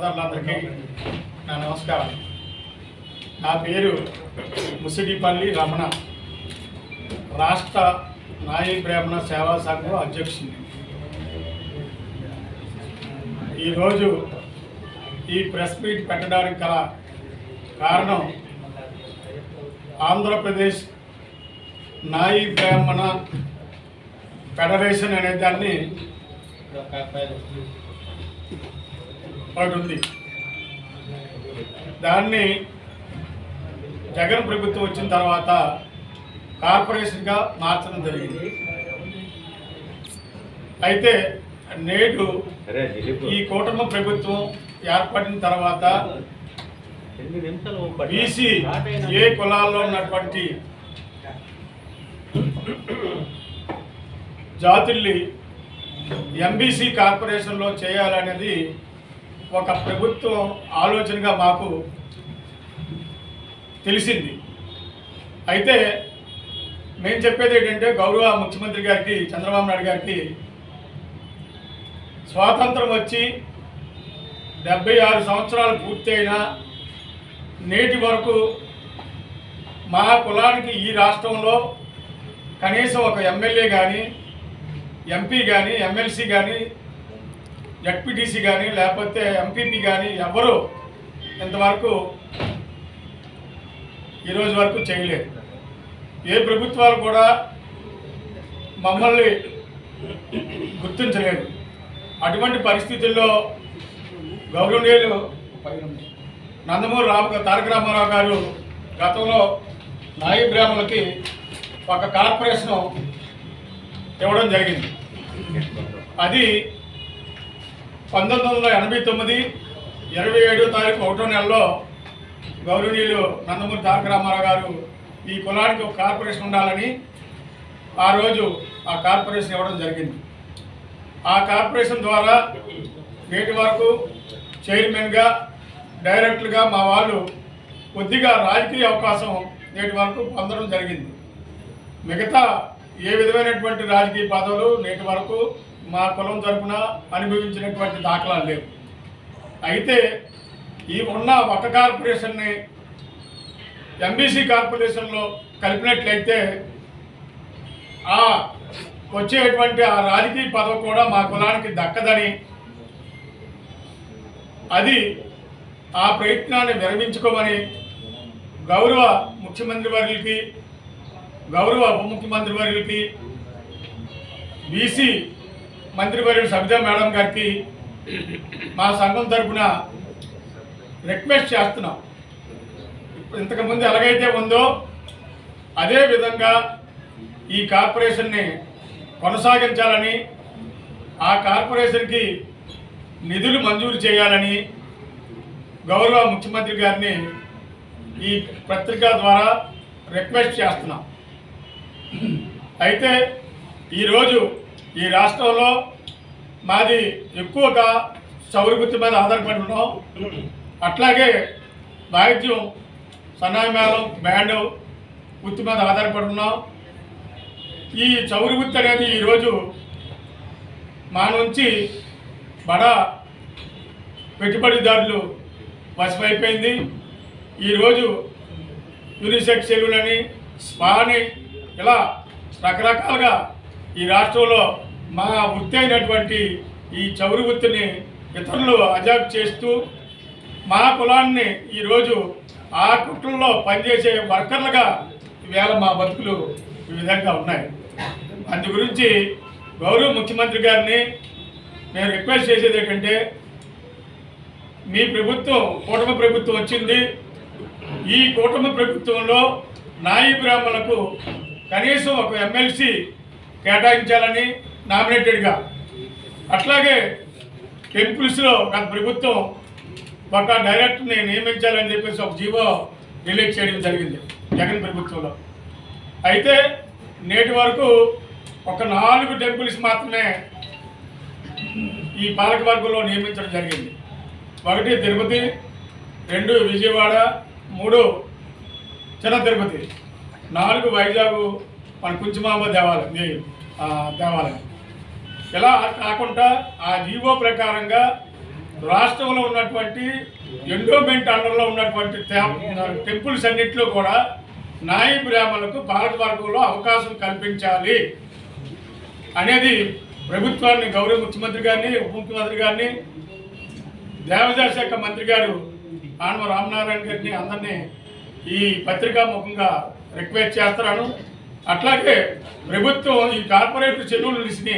సోదరులందరికీ నా నమస్కారం. నా పేరు ముసిడిపల్లి రమణ. రాష్ట్ర నాయి బ్రాహ్మణ సేవా సంఘం అధ్యక్షుడిని ఈరోజు ఈ ప్రెస్ మీట్ పెట్టడానికి గల కారణం ఆంధ్రప్రదేశ్ నాయి బ్రాహ్మణ ఫెడరేషన్ అనే దాన్ని ఒకటి ఉంది దాన్ని జగన్ ప్రభుత్వం వచ్చిన తర్వాత కార్పొరేషన్గా మార్చడం జరిగింది అయితే నేడు ఈ కూటమి ప్రభుత్వం ఏర్పడిన తర్వాత. బీసీ. ఏ కులాల్లో ఉన్నటువంటి జాతుల్ని ఎంబీసీ కార్పొరేషన్లో చేయాలనేది ఒక ప్రభుత్వం ఆలోచనగా మాకు తెలిసింది. అయితే మేము చెప్పేది ఏంటంటే గౌరవ ముఖ్యమంత్రి గారికి చంద్రబాబు నాయుడు గారికి స్వాతంత్రం వచ్చి డెబ్బై ఆరు సంవత్సరాలు పూర్తయిన నేటి వరకు మా కులానికి ఈ రాష్ట్రంలో కనీసం ఒక ఎమ్మెల్యే కానీ ఎంపీ కానీ ఎమ్మెల్సీ కానీ జడ్పీటీసీ కానీ లేకపోతే ఎంపీపీ కానీ ఎవరు ఇంతవరకు ఈరోజు వరకు చేయలేదు. ఏ ప్రభుత్వాలు కూడా మమ్మల్ని గుర్తించలేదు. అటువంటి పరిస్థితుల్లో గౌరవనీయులు నందమూరి రామ తారక రామారావు గారు గతంలో నాయి బ్రాహ్మణులకి ఒక కార్పొరేషన్ ఇవ్వడం జరిగింది. అది పంతొమ్మిది వందల ఎనభై తొమ్మిది ఇరవై ఏడో తారీఖు ఒకటో నెలలో గౌరవనీయులు నందమూరి తారక రామారావు గారు ఈ కులానికి ఒక కార్పొరేషన్ ఉండాలని ఆ రోజు ఆ కార్పొరేషన్ ఇవ్వడం జరిగింది. ఆ కార్పొరేషన్ ద్వారా నేటి వరకు చైర్మన్గా డైరెక్టర్గా మా వాళ్ళు కొద్దిగా రాజకీయ అవకాశం నేటి వరకు పొందడం జరిగింది. మిగతా ఏ విధమైనటువంటి రాజకీయ పదవులు నేటి వరకు మా కులం తరపున అనుభవించినటువంటి దాఖలాలు లేవు. అయితే ఈ ఉన్న ఒక కార్పొరేషన్ని ఎంబీసీ కార్పొరేషన్లో కలిపినట్లయితే ఆ వచ్చేటువంటి ఆ రాజకీయ పదవి కూడా మా కులానికి దక్కదని అది ఆ ప్రయత్నాన్ని విరమించుకోమని గౌరవ ముఖ్యమంత్రి వర్యులకి గౌరవ ఉప ముఖ్యమంత్రి వర్యులకి బీసీ మంత్రివర్యుడు సబితా మేడం గారికి మా సంఘం తరఫున రిక్వెస్ట్ చేస్తున్నాం. ఇంతకుముందు ఎలాగైతే ఉందో అదే విధంగా ఈ కార్పొరేషన్ని కొనసాగించాలని ఆ కార్పొరేషన్కి నిధులు మంజూరు చేయాలని గౌరవ ముఖ్యమంత్రి గారిని ఈ పత్రిక ద్వారా రిక్వెస్ట్ చేస్తున్నాం. అయితే ఈరోజు ఈ రాష్ట్రంలో మాది ఎక్కువగా చౌరి వృత్తి మీద ఆధారపడి ఉన్నాం. అట్లాగే వాయిద్యం సన్నాయి మేళం బ్యాండ్ వృత్తి మీద ఆధారపడి ఉన్నాం. ఈ చౌరి వృత్తి అనేది ఈరోజు మా నుంచి బడా పెట్టుబడిదారులు వశమైపోయింది. ఈరోజు యూనిసెక్స్ సెలవులని స్పా అని ఇలా రకరకాలుగా ఈ రాష్ట్రంలో మా వృత్తి అయినటువంటి ఈ చౌరి వృత్తిని ఇతరులు అజాబ్ చేస్తూ మా కులాన్ని ఈరోజు ఆ కుట్రల్లో పనిచేసే వర్కర్లుగా ఈవేళ మా బతుకులు ఈ విధంగా ఉన్నాయి. అందు గురించి గౌరవ ముఖ్యమంత్రి గారిని నేను రిక్వెస్ట్ చేసేది ఏంటంటే మీ ప్రభుత్వం కూటమి ప్రభుత్వం వచ్చింది. ఈ కూటమి ప్రభుత్వంలో నాయి బ్రాహ్మణులకు కనీసం ఒక ఎమ్మెల్సీ కేటాయించాలని నామినేటెడ్గా. అట్లాగే టెంపుల్స్లో గత ప్రభుత్వం ఒక డైరెక్టర్ని నియమించాలని చెప్పేసి ఒక జీవో రిలీజ్ చేయడం జరిగింది జగన్ ప్రభుత్వంలో. అయితే నేటి వరకు ఒక నాలుగు టెంపుల్స్ మాత్రమే ఈ పాలకవర్గంలో నియమించడం జరిగింది. ఒకటి తిరుపతి రెండు విజయవాడ మూడు చిన్న తిరుపతి. నాలుగు వైజాగ్ మన కుంచుమాంబ దేవాలయం దేవాలయం. ఇలా కాకుండా ఆ జీవో ప్రకారంగా రాష్ట్రంలో ఉన్నటువంటి ఎండోమెంట్ అండర్లో ఉన్నటువంటి టెంపుల్స్ అన్నింటిలో కూడా నాయి బ్రాహ్మణులకు భారత వర్గంలో అవకాశం కల్పించాలి అనేది ప్రభుత్వాన్ని గౌరవ ముఖ్యమంత్రి గారిని ఉప ముఖ్యమంత్రి గారిని దేవాదాయ శాఖ మంత్రి గారు ఆనవ రామనారాయణ గారిని అందరినీ ఈ పత్రికా ముఖంగా రిక్వెస్ట్ చేస్తున్నాను. అట్లాగే ప్రభుత్వం ఈ కార్పొరేట్ చెరువుల లిస్ట్ని